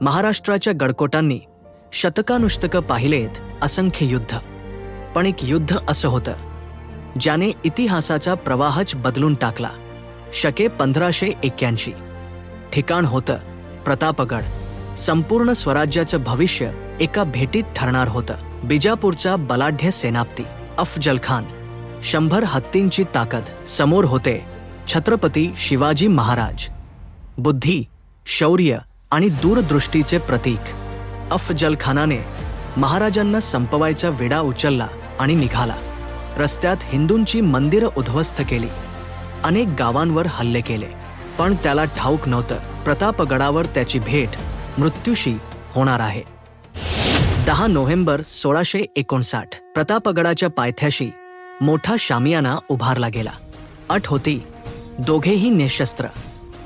महाराष्ट्राच्या गडकोटांनी शतकानुष्टकं पाहिलेत असंख्य युद्ध. पण एक युद्ध असं होतं ज्याने इतिहासाचा प्रवाहच बदलून टाकला. शके पंधराशे एक्क्याऐंशी. ठिकाण होतं प्रतापगड. संपूर्ण स्वराज्याचं भविष्य एका भेटीत ठरणार होतं. बिजापूरचा बलाढ्य सेनापती अफजल खान. शंभर हत्तींची ताकद समोर होते छत्रपती शिवाजी महाराज. बुद्धी शौर्य आणि दूरदृष्टीचे प्रतीक. अफजल खानाने महाराजांना संपवायचा विडा उचलला आणि निघाला. रस्त्यात हिंदूंची मंदिरं उद्ध्वस्त केली. अनेक गावांवर हल्ले केले. पण त्याला ठाऊक नव्हतं. प्रतापगडावर त्याची भेट मृत्यूशी होणार आहे. दहा नोव्हेंबर सोळाशे एकोणसाठ प्रतापगडाच्या पायथ्याशी मोठा शामियाना उभारला गेला. अट होती दोघेही निशस्त्र.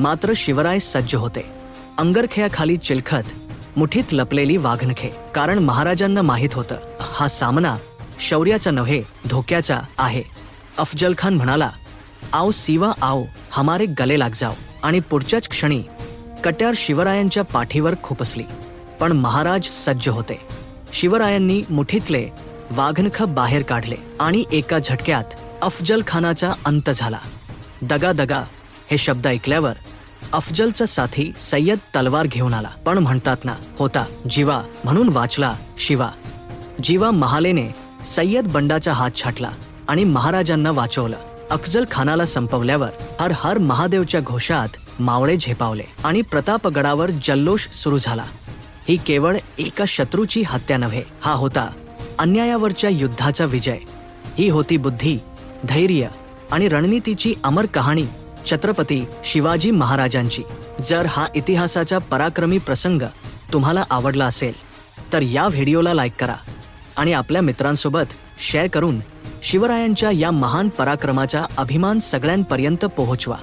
मात्र शिवराय सज्ज होते. अंगरखेयाखाली चिलखत मुठीत लपलेली वाघनखे. कारण महाराजांना माहीत होतं हा सामना शौर्याचा नव्हे धोक्याचा आहे. अफजल खान म्हणाला आओ सिवा आओ हमारे गले लाग जाओ. आणि पुढच्याच क्षणी कट्यार शिवरायांच्या पाठीवर खुपसली. पण महाराज सज्ज होते. शिवरायांनी मुठीतले वाघनख बाहेर काढले आणि एका झटक्यात अफजल खानाचा अंत झाला. दगा दगा हे शब्द ऐकल्यावर अफजलचा साथी सय्यद तलवार घेऊन आला. पण म्हणतात ना होता जीवा म्हणून वाचला शिवा. जीवा महालेने सय्यद बंडाचा हात छाटला आणि महाराजांना वाचवलं. अफजल खानाला संपवल्यावर हर हर महादेवच्या घोषात मावळे झेपावले आणि प्रतापगडावर जल्लोष सुरू झाला. ही केवळ एका शत्रूची हत्या नव्हे हा होता अन्यायावरच्या युद्धाचा विजय. ही होती बुद्धी धैर्य आणि रणनीतीची अमर कहाणी छत्रपती शिवाजी महाराजांची. जर हा इतिहासाचा पराक्रमी प्रसंग तुम्हाला आवडला असेल तर या व्हिडिओला लाईक करा आणि आपल्या मित्रांसोबत शेअर करून शिवरायांच्या या महान पराक्रमाचा अभिमान सगळ्यांपर्यंत पोहोचवा.